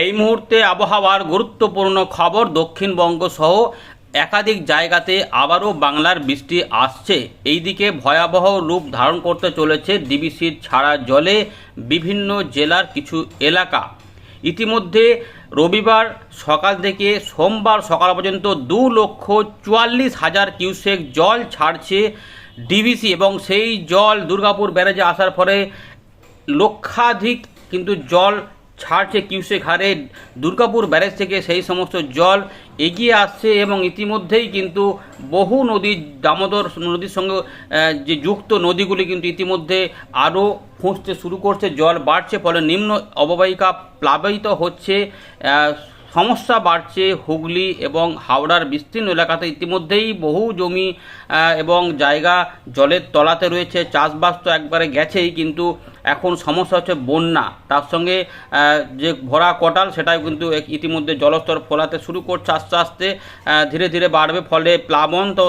এই মুহূর্তে আবহাওয়ার গুরুত্বপূর্ণ খবর দক্ষিণবঙ্গ সহ একাধিক জায়গাতে আবারও বাংলার বৃষ্টি আসছে। এইদিকে ভয়াবহ রূপ ধারণ করতে চলেছে ডিবিসির ছাড়া জলে বিভিন্ন জেলার কিছু এলাকা। ইতিমধ্যে রবিবার সকাল থেকে সোমবার সকাল পর্যন্ত দু লক্ষ চুয়াল্লিশ হাজার কিউসেক জল ছাড়ছে ডিবিসি এবং সেই জল দুর্গাপুর ব্যারেজে আসার ফলে লক্ষাধিক কিন্তু জল ছাড়ছে কিউসেক হারে। দুর্গাপুর ব্যারেজ থেকে সেই সমস্ত জল এগিয়ে আসছে এবং ইতিমধ্যেই কিন্তু বহু নদী, দামোদর নদীর সঙ্গে যে যুক্ত নদীগুলি কিন্তু ইতিমধ্যে আরও ফুঁসতে শুরু করছে। জল বাড়ছে, ফলে নিম্ন অববাহিকা প্লাবিত হচ্ছে। সমস্যা বাড়ছে হুগলি এবং হাওড়ার বিস্তীর্ণ এলাকাতে। ইতিমধ্যেই বহু জমি এবং জায়গা জলের তলাতে রয়েছে। চাষবাস তো একবারে গেছেই, কিন্তু এখন সমস্যা হচ্ছে বন্যা। তার সঙ্গে যে ভরা কটাল সেটাও কিন্তু ইতিমধ্যে জলস্তর ফোলাতে শুরু করছে। আস্তে আস্তে ধীরে ধীরে বাড়বে। ফলে প্লাবন তো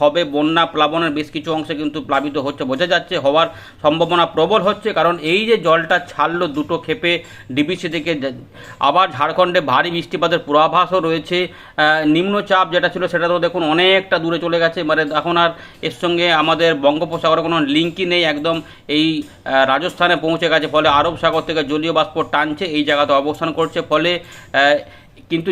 হবে। বন্যা প্লাবনের বেশ কিছু অংশে কিন্তু প্লাবিত হচ্ছে। বোঝা যাচ্ছে হওয়ার সম্ভাবনা প্রবল হচ্ছে। কারণ এই যে জলটা ছাড়লো দুটো ক্ষেপে ডিবিসি থেকে আবার ঝাড়খণ্ডে ভারী বৃষ্টিপাতের পূর্বাভাসও রয়েছে। নিম্নচাপ যেটা ছিল সেটা তো দেখুন অনেকটা দূরে চলে গেছে। মানে এখন আর এর সঙ্গে আমাদের বঙ্গোপসাগরের কোনো লিঙ্কই নেই। একদম এই আহ, রাজস্থানে পৌঁছে গেছে, ফলে আরব সাগর থেকে জলীয় বাষ্প টানছে, এই জায়গাতে অবস্থান করছে, ফলে কিন্তু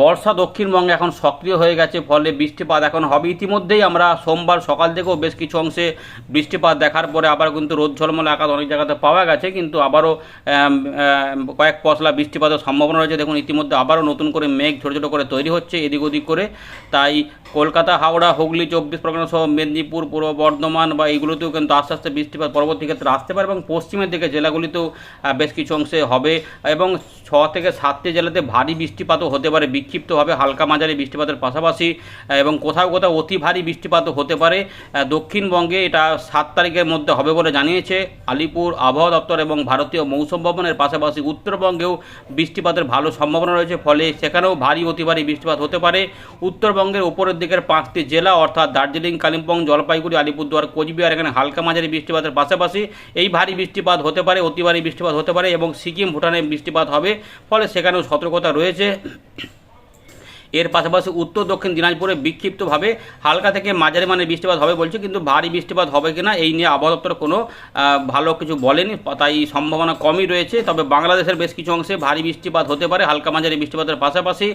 বর্ষা দক্ষিণবঙ্গে এখন সক্রিয় হয়ে গেছে, ফলে বৃষ্টিপাত এখন হবে। ইতিমধ্যেই আমরা সোমবার সকাল থেকেও বেশ কিছু অংশে বৃষ্টিপাত দেখার পরে আবার কিন্তু রোদ ঝলমলে আকাশ অনেক জায়গাতে পাওয়া গেছে, কিন্তু আবারও কয়েক পশলা বৃষ্টিপাতের সম্ভাবনা রয়েছে। দেখুন, ইতিমধ্যে আবারও নতুন করে মেঘ ছোটো ছোটো করে তৈরি হচ্ছে এদিক ওদিক করে। তাই কলকাতা, হাওড়া, হুগলি, চব্বিশ পরগনা সহ মেদিনীপুর, পূর্ব বর্ধমান বা এইগুলোতেও কিন্তু আস্তে আস্তে বৃষ্টিপাত পরবর্তী ক্ষেত্রে আসতে পারে এবং পশ্চিমের দিকে জেলাগুলিতেও বেশ কিছু অংশে হবে। এবং ছ থেকে সাতটি জেলাতে ভারী বৃষ্টিপাতও হতে পারে। বিক্ষিপ্তভাবে হালকা মাঝারি বৃষ্টিপাতের পাশাপাশি এবং কোথাও কোথাও অতি ভারী বৃষ্টিপাতও হতে পারে। দক্ষিণবঙ্গে এটা সাত তারিখের মধ্যে হবে বলে জানিয়েছে আলিপুর আবহাওয়া দপ্তর এবং ভারতীয় মৌসুম ভবনের পাশাপাশি উত্তরবঙ্গেও বৃষ্টিপাতের ভালো সম্ভাবনা রয়েছে, ফলে সেখানেও ভারী অতি ভারী বৃষ্টিপাত হতে পারে। উত্তরবঙ্গের উপরের দিকের পাঁচটি জেলা অর্থাৎ দার্জিলিং, কালিম্পং, জলপাইগুড়ি, আলিপুরদুয়ার, কোচবিহার, এখানে হালকা মাঝারি বৃষ্টিপাতের পাশাপাশি এই ভারী বৃষ্টিপাত হতে পারে, অতি ভারী বৃষ্টিপাত হতে পারে এবং সিকিম, ভুটানে বৃষ্টিপাত হবে, ফলে সেখানেও সতর্কতা রয়েছে। এর পাশাপাশি উত্তর দক্ষিণ দিনাজপুরে বিক্ষিপ্তভাবে হালকা থেকে মাঝারি মানের বৃষ্টিপাত হবে বলছে, কিন্তু ভারী বৃষ্টিপাত হবে কিনা এই নিয়ে আবহাওয়া দপ্তর কোনো ভালো কিছু বলেনি। তাই সম্ভাবনা কমই রয়েছে। তবে বাংলাদেশের বেশ কিছু অংশে ভারী বৃষ্টিপাত হতে পারে, হালকা মাঝারি বৃষ্টিপাতের পাশাপাশি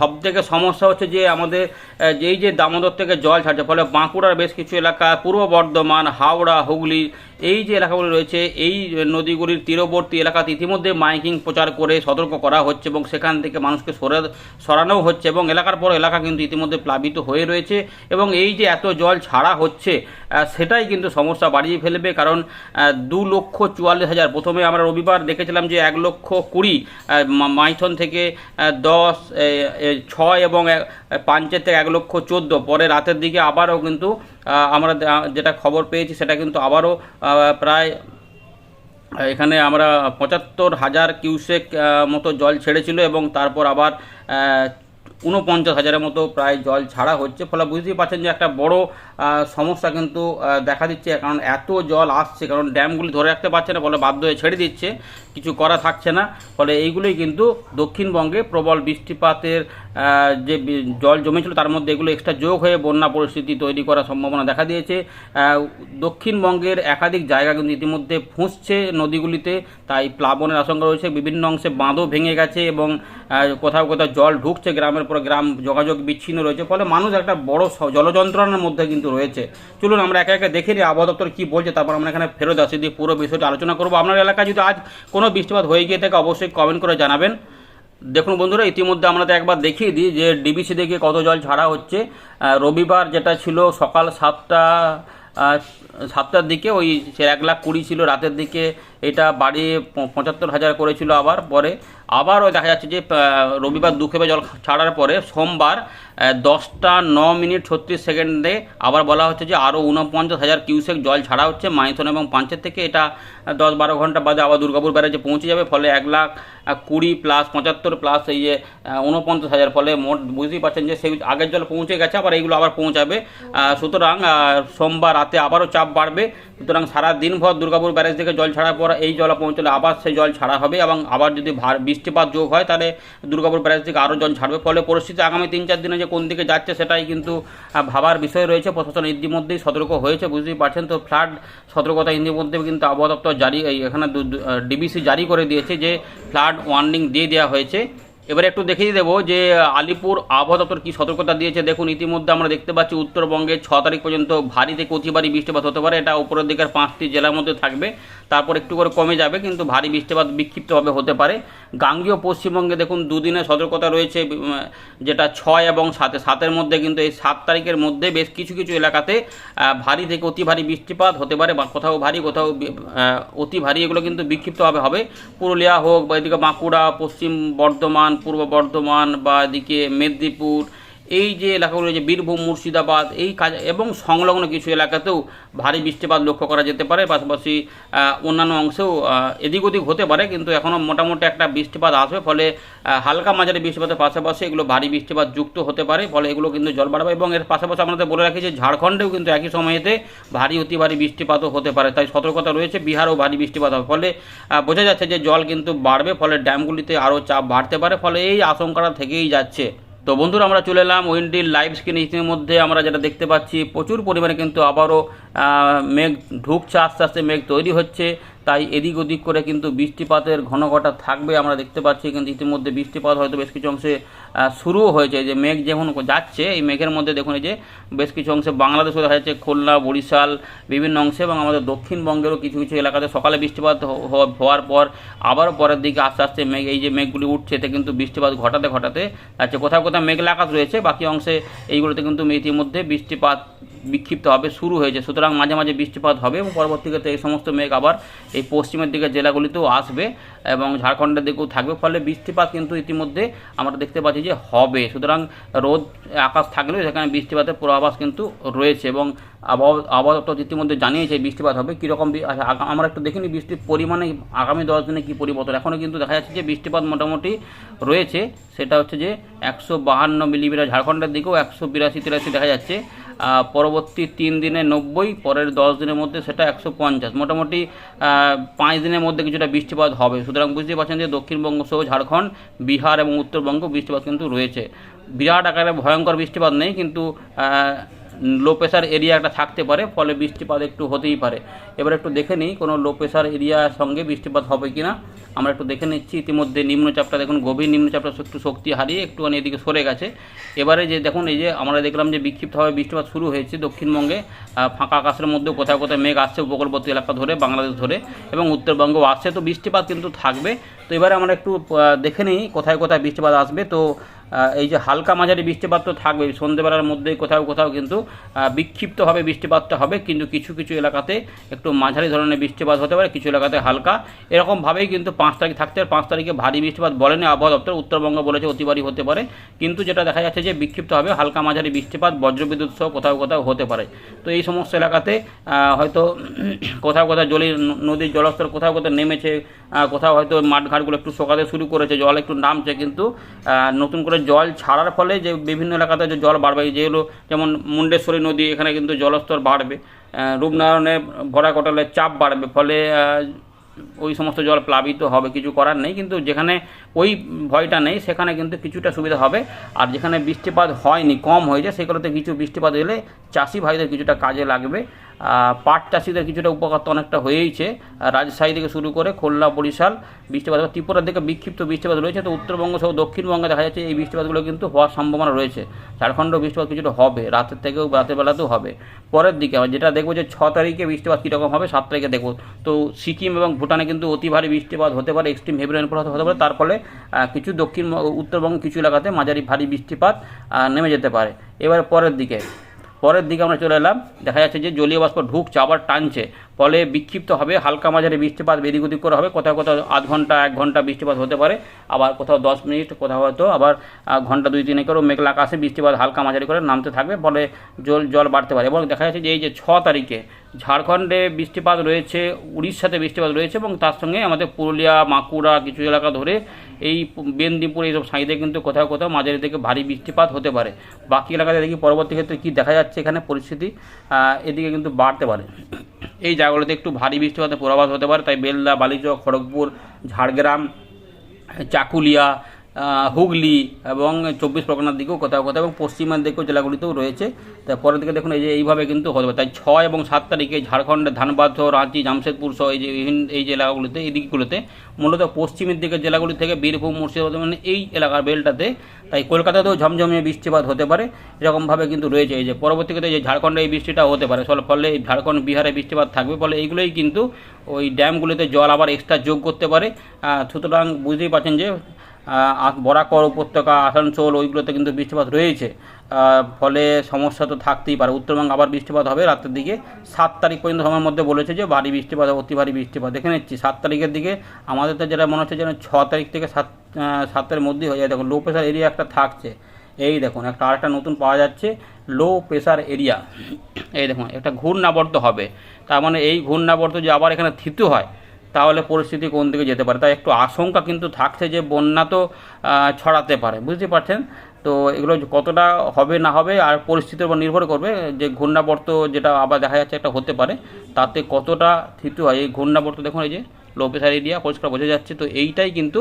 সব থেকে সমস্যা হচ্ছে যে আমাদের যেই যে দামোদর থেকে জল ছাড়ছে, ফলে বাঁকুড়ার বেশ কিছু এলাকা, পূর্ব বর্ধমান, হাওড়া, হুগলি এই যে এলাকাগুলি রয়েছে, এই নদীগুলির তীরবর্তী এলাকাতে ইতিমধ্যে মাইকিং প্রচার করে সতর্ক করা হচ্ছে এবং সেখান থেকে মানুষকে সরে সরানো হচ্ছে এবং এলাকার পর এলাকা কিন্তু ইতিমধ্যে প্লাবিত হয়ে রয়েছে এবং এই যে এত জল ছাড়া হচ্ছে সেটাই কিন্তু সমস্যা বাড়িয়ে ফেলবে কারণ দু লক্ষ চুয়াল্লিশ হাজার। প্রথমে আমরা রবিবার দেখেছিলাম যে এক লক্ষ কুড়ি মাইথন থেকে দশ ছয় এবং থেকে এক লক্ষ চোদ্দ। পরে রাতের দিকে আবারও কিন্তু আমরা যেটা খবর পেয়েছি সেটা কিন্তু আবারও প্রায় এখানে আমরা পঁচাত্তর হাজার কিউসেক মতো জল ছেড়েছিল এবং তারপর আবার ঊনপঞ্চাশ হাজারের মতো প্রায় জল ছাড়া হচ্ছে। ফলে বুঝতেই পারছেন যে একটা বড় সমস্যা কিন্তু দেখা দিচ্ছে। কারণ এত জল আসছে, কারণ ড্যামগুলি ধরে রাখতে পারছে না, ফলে বাধ্য হয়ে ছেড়ে দিচ্ছে। কিছু করা থাকছে না, ফলে এইগুলোই কিন্তু দক্ষিণবঙ্গে প্রবল বৃষ্টিপাতের যে জল জমেছিল, তার মধ্যে এগুলো এক্সট্রা যোগ হয়ে বন্যা পরিস্থিতি তৈরি করার সম্ভাবনা দেখা দিয়েছে। দক্ষিণবঙ্গের একাধিক জায়গা কিন্তু ইতিমধ্যে ফুঁসছে নদীগুলিতে, তাই প্লাবনের আশঙ্কা রয়েছে। বিভিন্ন অংশে বাঁধও ভেঙে গেছে এবং কোথাও কোথাও জল ঢুকছে গ্রামের পর গ্রাম যোগাযোগ বিচ্ছিন্ন রয়েছে। ফলে মানুষ একটা বড় জলযন্ত্রণার মধ্যে কিন্তু রয়েছে। চলুন আমরা একে একে দেখে নিই আবহাওয়া দপ্তর কী বলছে, তারপর আমরা এখানে ফেরত আসি, দিয়ে পুরো বিষয়টি আলোচনা করব। আপনার এলাকায় যদি আজ কোনো বৃষ্টিপাত হয়ে গিয়ে থাকে, অবশ্যই কমেন্ট করে জানাবেন। দেখুন বন্ধুরা, ইতিমধ্যে আমরা তো একবার দেখিয়ে দিই যে ডিবিসি থেকে কত জল ছাড়া হচ্ছে। রবিবার যেটা ছিল সকাল সাতটা সাতটার দিকে, ওই এক লাখ কুড়ি ছিল, রাতের দিকে এটা বাড়ি পঁচাত্তর হাজার করেছিল আবার পরে। আবারও দেখা যাচ্ছে যে রবিবার দু খেপে জল ছাড়ার পরে সোমবার দশটা ন মিনিট ছত্রিশ সেকেন্ডে আবার বলা হচ্ছে যে আরও উনপঞ্চাশ হাজার কিউসেক জল ছাড়া হচ্ছে মাইথন এবং পাঁচের থেকে এটা দশ বারো ঘণ্টা বাদে আবার দুর্গাপুর ব্যারেজে পৌঁছে যাবে। ফলে এক লাখ কুড়ি প্লাস পঁচাত্তর প্লাস এই যে আহ, উনপঞ্চাশ হাজার। ফলে মোট বুঝতেই পারছেন যে সেই আগের জল পৌঁছে গেছে আবার এইগুলো আবার পৌঁছাবে। সুতরাং সোমবার রাতে আবারও চাপ বাড়বে। সুতরাং সারা দিনভর দুর্গাপুর ব্যারেজ থেকে জল ছাড়ার পর এরপর এই জল পৌঁছলে আবার সেই জল ছাড়া হবে এবং আবার যদি বৃষ্টিপাত যোগ হয়, তাহলে দুর্গাপুর ব্যারেজ থেকে আরও জল ছাড়বে। ফলে পরিস্থিতি আগামী তিন চার দিনে যে কোন দিকে যাচ্ছে সেটাই কিন্তু ভাবার বিষয় রয়েছে। প্রশাসন ইতিমধ্যেই সতর্ক হয়েছে, বুঝতেই পারছেন তো। ফ্লাড সতর্কতা ইতিমধ্যে কিন্তু আবহাওয়া দপ্তর জারি এখানে ডিবিসি জারি করে দিয়েছে যে ফ্লাড ওয়ার্নিং দিয়ে দেওয়া হয়েছে। এবারে একটু দেখিয়ে দেবো যে, আলিপুর আবহাওয়া দপ্তর কী সতর্কতা দিয়েছে। দেখুন, ইতিমধ্যে আমরা দেখতে পাচ্ছি উত্তরবঙ্গে ছ তারিখ পর্যন্ত ভারী থেকে অতি ভারী বৃষ্টিপাত হতে পারে। এটা উপরের দিকের পাঁচটি জেলার মধ্যে থাকবে। তারপর একটু করে কমে যাবে, কিন্তু ভারী বৃষ্টিপাত বিক্ষিপ্তভাবে হতে পারে। গাঙ্গীয় পশ্চিমবঙ্গে দেখুন, দুদিনের সতর্কতা রয়েছে যেটা ছয় এবং সাতে। সাতের মধ্যে কিন্তু এই সাত তারিখের মধ্যে বেশ কিছু কিছু এলাকাতে ভারী থেকে অতি ভারী বৃষ্টিপাত হতে পারে, বা কোথাও ভারী, কোথাও অতি ভারী, এগুলো কিন্তু বিক্ষিপ্তভাবে হবে। পুরুলিয়া হোক বা এদিকে বাঁকুড়া, পশ্চিম বর্ধমান পূর্ব বর্ধমান বা এদিকে মেদিনীপুর এই যে এলাকাগুলো রয়েছে, বীরভূম, মুর্শিদাবাদ, এই কাজ এবং সংলগ্ন কিছু এলাকাতেও ভারী বৃষ্টিপাত লক্ষ্য করা যেতে পারে। পাশাপাশি অন্যান্য অংশেও এদিক ওদিক হতে পারে, কিন্তু এখনও মোটামুটি একটা বৃষ্টিপাত আসবে। ফলে হালকা মাঝারি বৃষ্টিপাতের পাশাপাশি এগুলো ভারী বৃষ্টিপাত যুক্ত হতে পারে। ফলে এগুলো কিন্তু জল বাড়াবে এবং এর পাশাপাশি আমাদের বলে রাখি যে, ঝাড়খণ্ডেও কিন্তু একই সময়েতে ভারী, অতি ভারী বৃষ্টিপাতও হতে পারে। তাই সতর্কতা রয়েছে, বিহারও ভারী বৃষ্টিপাত হবে। ফলে বোঝা যাচ্ছে যে, জল কিন্তু বাড়বে, ফলে ড্যামগুলিতে আরও চাপ বাড়তে পারে। ফলে এই আশঙ্কাটা থেকেই যাচ্ছে। তো বন্ধুরা, আমরা চলে এলাম উইন্ডির লাইভ স্ক্রিনে ইতিমধ্যে আমরা যেটা দেখতে পাচ্ছি, প্রচুর পরিমাণে কিন্তু আবারও মেঘ ঢুকছে আস্তে আস্তে মেঘ তৈরি হচ্ছে। তাই এদিক ওদিক করে কিন্তু বৃষ্টিপাতের ঘন ঘটা থাকবে আমরা দেখতে পাচ্ছি, কিন্তু ইতিমধ্যে বৃষ্টিপাত হয়তো বেশ কিছু অংশে শুরুও হয়েছে। যে মেঘ যখন যাচ্ছে, এই মেঘের মধ্যে দেখুন এই যে বেশ কিছু অংশে বাংলাদেশও দেখা যাচ্ছে খুলনা, বরিশাল, বিভিন্ন অংশে এবং আমাদের দক্ষিণবঙ্গেরও কিছু কিছু এলাকাতে সকালে বৃষ্টিপাত হওয়ার পর আবারও পরের দিকে আস্তে আস্তে মেঘ, এই যে মেঘগুলি উঠছে, এতে কিন্তু বৃষ্টিপাত ঘটাতে ঘটাতে যাচ্ছে। কোথাও কোথাও মেঘলা আকাশ রয়েছে, বাকি অংশে এইগুলোতে কিন্তু ইতিমধ্যে বৃষ্টিপাত বিক্ষিপ্ত হবে শুরু হয়েছে। সুতরাং মাঝে মাঝে বৃষ্টিপাত হবে এবং পরবর্তীতে এই সমস্ত মেঘ আবার এই পশ্চিমের দিকের জেলাগুলিতেও আসবে এবং ঝাড়খণ্ডের দিকেও থাকবে। ফলে বৃষ্টিপাত কিন্তু ইতিমধ্যে আমরা দেখতে পাচ্ছি যে হবে। সুতরাং রোদ আকাশ থাকলেও সেখানে বৃষ্টিপাতের পূর্বাভাস কিন্তু রয়েছে এবং আবহাওয়া আবহাওয়া দপ্তর ইতিমধ্যে জানিয়েছে বৃষ্টিপাত হবে। কীরকম আচ্ছা, আমরা একটু দেখিনি বৃষ্টির পরিমাণে আগামী দশ দিনে কী পরিবর্তন। এখনও কিন্তু দেখা যাচ্ছে যে বৃষ্টিপাত মোটামুটি রয়েছে। সেটা হচ্ছে যে একশো বাহান্ন মিলিমিটার। ঝাড়খণ্ডের দিকেও একশো বিরাশি তিরাশি দেখা যাচ্ছে। পরবর্তী তিন দিনে নব্বই, পরের দশ দিনের মধ্যে সেটা একশো পঞ্চাশ। মোটামুটি পাঁচ দিনের মধ্যে কিছুটা বৃষ্টিপাত হবে। সুতরাং বুঝতে পারছেন যে দক্ষিণবঙ্গ সহ ঝাড়খণ্ড, বিহার এবং উত্তরবঙ্গ বৃষ্টিপাত কিন্তু রয়েছে। বিরাট আকারে ভয়ঙ্কর বৃষ্টিপাত নেই, কিন্তু লো প্রেশার এরিয়া একটা থাকতে পারে, ফলে বৃষ্টিপাত একটু হতেই পারে। এবার একটু দেখে নিই কোনো লো প্রেশার এরিয়ার সঙ্গে বৃষ্টিপাত হবে কি না আমরা একটু দেখে নিচ্ছি, ইতিমধ্যে নিম্নচাপটা দেখুন, গভীর নিম্নচাপটা একটু শক্তি হারিয়ে একটুখানি এদিকে সরে গেছে। এবারে যে দেখুন, এই যে আমরা দেখলাম যে বিক্ষিপ্তভাবে বৃষ্টিপাত শুরু হয়েছে দক্ষিণবঙ্গে ফাঁকা আকাশের মধ্যেও কোথাও কোথাও মেঘ আসছে উপকূলবর্তী এলাকা ধরে, বাংলাদেশ ধরে, এবং উত্তরবঙ্গও আসছে। তো বৃষ্টিপাত কিন্তু থাকবে। তো এবারে আমরা একটু দেখে নিই কোথায় কোথায় বৃষ্টিপাত আসবে। তো এই যে হালকা মাঝারি বৃষ্টিপাত তো থাকবে সন্ধ্যেবেলার মধ্যেই কোথাও কোথাও কিন্তু বিক্ষিপ্তভাবে বৃষ্টিপাতটা হবে, কিন্তু কিছু কিছু এলাকাতে একটু মাঝারি ধরনের বৃষ্টিপাত হতে পারে, কিছু এলাকাতে হালকা। এরকমভাবেই কিন্তু পাঁচ তারিখ থাকতে পারে, পাঁচ তারিখে ভারী বৃষ্টিপাত বলেনি আবহাওয়া দপ্তর, উত্তরবঙ্গ বলেছে অতি ভারী হতে পারে, কিন্তু যেটা দেখা যাচ্ছে যে বিক্ষিপ্ত হবে হালকা মাঝারি বৃষ্টিপাত, বজ্রবিদ্যুৎ সহ কোথাও কোথাও হতে পারে। তো এই সমস্ত এলাকাতে হয়তো কোথাও কোথাও জলের নদীর জলস্তর কোথাও কোথাও নেমেছে কোথাও হয়তো মাঠঘাটগুলো একটু শোকাতে শুরু করেছে, জল একটু নামছে, কিন্তু নতুন করে জল ছাড়ার ফলে যে বিভিন্ন এলাকাতে যে জল বাড়বে যেগুলো যেমন মুন্ডেশ্বরী নদী, এখানে কিন্তু জলস্তর বাড়বে রূপনারায়ণে ভরা কোটালের চাপ বাড়বে, ফলে ওই সমস্ত জল প্লাবিত হবে, কিছু করার নেই, কিন্তু যেখানে ওই ভয়টা নেই, সেখানে কিন্তু কিছুটা সুবিধা হবে, আর যেখানে বৃষ্টিপাত হয়নি, কম হয়েছে, সেগুলোতে কিছু বৃষ্টিপাত এলে চাষি ভাইদের কিছুটা কাজে লাগবে পাট চাষিদের কিছুটা উপকার তো অনেকটা হয়েইছে। রাজশাহী থেকে শুরু করে খুলনা, বরিশাল বৃষ্টিপাত ত্রিপুরার দিকে বিক্ষিপ্ত বৃষ্টিপাত রয়েছে। তো উত্তরবঙ্গ সহ দক্ষিণবঙ্গে দেখা যাচ্ছে এই বৃষ্টিপাতগুলো কিন্তু হওয়ার সম্ভাবনা রয়েছে। ঝাড়খণ্ডও বৃষ্টিপাত কিছুটা হবে, রাতের থেকেও রাতের বেলাতেও হবে। পরের দিকে আবার যেটা দেখব যে ছ তারিখে বৃষ্টিপাত কীরকম হবে সাত তারিখে দেখব। তো সিকিম এবং ভুটানে কিন্তু অতি ভারী বৃষ্টিপাত হতে পারে এক্সট্রিম হেভি রেনফল হতে পারে। তার ফলে কিছু দক্ষিণ, উত্তরবঙ্গ, কিছু এলাকাতে মাঝারি ভারী বৃষ্টিপাত নেমে যেতে পারে। এবার পরের দিকে পরের দিকে আমরা চলে এলাম। দেখা যাচ্ছে যে জলীয় বাষ্প ঢুকছে আবার টানছে। ফলে বিক্ষিপ্ত হবে, হালকা মাঝারি বৃষ্টিপাত এদিক ওদিক করে হবে। কোথাও কোথাও আধ ঘণ্টা, এক ঘণ্টা বৃষ্টিপাত হতে পারে। আবার কোথাও দশ মিনিট, কোথাও হয়তো আবার ঘণ্টা দুই তিনে করেও মেঘলা আকাশে বৃষ্টিপাত হালকা মাঝারি করে নামতে থাকবে। ফলে জল জল বাড়তে পারে এবং দেখা যাচ্ছে যে এই যে ছ তারিখে ঝাড়খণ্ডে বৃষ্টিপাত রয়েছে, উড়িষ্যাতে বৃষ্টিপাত রয়েছে এবং তার সঙ্গে আমাদের পুরুলিয়া বাঁকুড়া কিছু এলাকা ধরে এই মেদিনীপুর এইসব সাইডে কিন্তু কোথাও কোথাও মাঝারি থেকে ভারী বৃষ্টিপাত হতে পারে। বাকি এলাকাতে দেখি পরবর্তী ক্ষেত্রে কী দেখা যাচ্ছে এখানে পরিস্থিতি এদিকে কিন্তু বাড়তে পারে। এই জায়গাগুলোতে একটু ভারী বৃষ্টিপাতের পূর্বাভাস হতে পারে, তাই বেলদা, বালিচক, খড়গপুর, ঝাড়গ্রাম, চাকুলিয়া হুগলি এবং চব্বিশ পরগনার দিকেও কোথাও কোথাও এবং পশ্চিমের দিকেও জেলাগুলিতেও রয়েছে। তা পরের দিকে দেখুন, এই যে এইভাবে কিন্তু হতে পারে। তাই ছয় এবং সাত তারিখে ঝাড়খণ্ডের ধানবাদ, রাঁচি, জামশেদপুর সহ এই যে এই জেলাগুলিতে, এই দিকগুলোতে, মূলত পশ্চিমের দিকের জেলাগুলি থেকে বীরভূম, মুর্শিদাবাদ মানে এই এলাকার বেলটাতে। তাই কলকাতাতেও ঝমঝমিয়ে বৃষ্টিপাত হতে পারে। এরকমভাবে কিন্তু রয়েছে। এই যে পরবর্তীতে যে ঝাড়খণ্ডে এই বৃষ্টিটা হতে পারে। ফলে ফলে এই ঝাড়খণ্ড, বিহারে বৃষ্টিপাত থাকবে। ফলে এইগুলোই কিন্তু ওই ড্যামগুলিতে জল আবার এক্সট্রা যোগ করতে পারে। সুতরাং বুঝতেই পারছেন যে বরাকর উপত্যকা, আসানসোল, ওইগুলোতে কিন্তু বৃষ্টিপাত রয়েছে। ফলে সমস্যা তো থাকতেই পারে। উত্তরবঙ্গে আবার বৃষ্টিপাত হবে রাতের দিকে। সাত তারিখ পর্যন্ত সময়ের মধ্যে বলেছে যে ভারী বৃষ্টিপাত, অতি ভারী বৃষ্টিপাত। দেখে নিচ্ছি, সাত তারিখের দিকে আমাদের তো যেটা মনে হচ্ছে যেন ছ তারিখ থেকে সাত সাতের মধ্যেই হয়ে যায়। দেখুন লো প্রেশার এরিয়া একটা থাকছে। এই দেখুন, একটা আরেকটা নতুন পাওয়া যাচ্ছে লো প্রেশার এরিয়া এই দেখুন, একটা ঘূর্ণাবর্ত হবে। তার মানে এই ঘূর্ণাবর্ত যে আবার এখানে থিতু হয় তাহলে পরিস্থিতি কোন দিকে যেতে পারে? তাই একটু আশঙ্কা কিন্তু থাকছে যে বন্যা তো ছড়াতে পারে, বুঝতে পারছেন? তো এগুলো কতটা হবে না হবে আর পরিস্থিতির উপর নির্ভর করবে, যে ঘূর্ণাবর্ত যেটা আবার দেখা যাচ্ছে একটা হতে পারে, তাতে কতটা থিতু হয়? এই ঘূর্ণাবর্ত দেখুন, এই যে লো প্রেশার এরিয়া পরিষ্কার বোঝা যাচ্ছে। তো এইটাই কিন্তু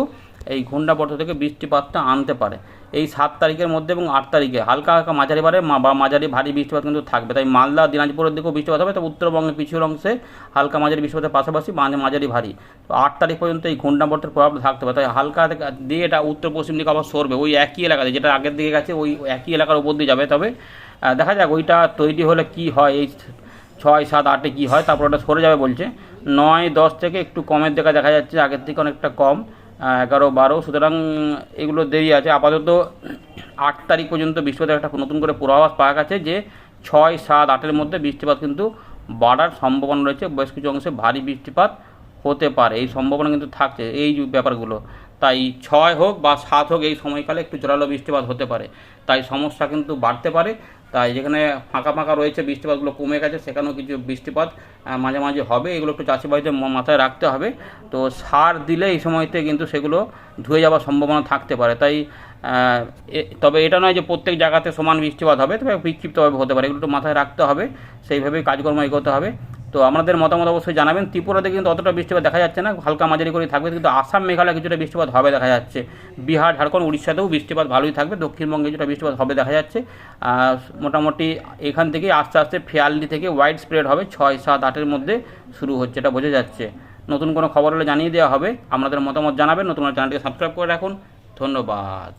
এই ঘূর্ণাবর্ত থেকে বৃষ্টিপাতটা আনতে পারে। এই সাত তারিখের মধ্যে এবং আট তারিখে হালকা হালকা মাঝারি পারে বা মাঝারি ভারী বৃষ্টিপাত কিন্তু থাকবে। তাই মালদা, দিনাজপুরের দিকেও বৃষ্টিপাত হবে, তবে উত্তরবঙ্গের পিছুর অংশে হালকা মাঝারি বৃষ্টিপাতের পাশাপাশি মাঝে মাঝারি ভারী। তো আট তারিখ পর্যন্ত এই ঘূর্ণাবর্তের প্রভাব থাকতে পারে। তাই হালকা দিয়ে এটা উত্তর পশ্চিম দিকে আবার সরবে। ওই একই এলাকাতে যেটা আগের দিকে গেছে, ওই একই এলাকার উপর দিয়ে যাবে। তবে দেখা যাক ওইটা তৈরি হলে কি হয়। এই ছয়, সাত, আটে কি হয়, তারপর ওটা সরে যাবে বলছে। নয়, দশ থেকে একটু কমের দেখা দেখা যাচ্ছে, আগের থেকে অনেকটা কম এগারো, বারো, সুতরাং এগুলো দেরি আছে। আপাতত আট তারিখ পর্যন্ত বৃষ্টিপাতের একটা নতুন করে পূর্বাভাস পাওয়া গেছে যে ছয়, সাত, আটের মধ্যে বৃষ্টিপাত কিন্তু বাড়ার সম্ভাবনা রয়েছে। বেশ কিছু অংশে ভারী বৃষ্টিপাত হতে পারে, এই সম্ভাবনা কিন্তু থাকছে এই ব্যাপারগুলো। তাই ছয় হোক বা সাত হোক এই সময়কালে একটু জোরালো বৃষ্টিপাত হতে পারে। তাই সমস্যা কিন্তু বাড়তে পারে। তাই যেখানে ফাঁকা ফাঁকা রয়েছে, বৃষ্টিপাতগুলো কমে গেছে, সেখানেও কিছু বৃষ্টিপাত মাঝে মাঝে হবে। এগুলো একটু চাষিবাড়িতে মাথায় রাখতে হবে। তো সার দিলে এই সময়তে কিন্তু সেগুলো ধুয়ে যাওয়ার সম্ভাবনা থাকতে পারে। তাই তবে এটা নয় যে প্রত্যেক জায়গাতে সমান বৃষ্টিপাত হবে, তবে বিক্ষিপ্তভাবে হতে পারে। এগুলো একটু মাথায় রাখতে হবে। সেইভাবেই কাজকর্ম এগোতে হবে। তো আমাদের মতামত অবশ্যই জানাবেন। ত্রিপুরাতে কিন্তু অতটা বৃষ্টিপাত দেখা যাচ্ছে না, হালকা মাঝারি করে থাকবে, কিন্তু আসাম, মেঘালয় কিছুটা বৃষ্টিপাত হবে দেখা যাচ্ছে। বিহার, ঝাড়খণ্ড, উড়িষ্যাতেও বৃষ্টিপাত ভালোই থাকবে, দক্ষিণবঙ্গে কিছুটা বৃষ্টিপাত হবে দেখা যাচ্ছে। মোটামুটি এখান থেকে আস্তে আস্তে ফেয়ালডি থেকে ওয়াইড স্প্রেড হবে, ছয়, সাত, আটের মধ্যে শুরু হচ্ছে, এটা বোঝা যাচ্ছে। নতুন কোনো খবর হলে জানিয়ে দেওয়া হবে আপনাদের মতামত জানাবেন, নতুন চ্যানেলটিকে সাবস্ক্রাইব করে রাখুন। ধন্যবাদ।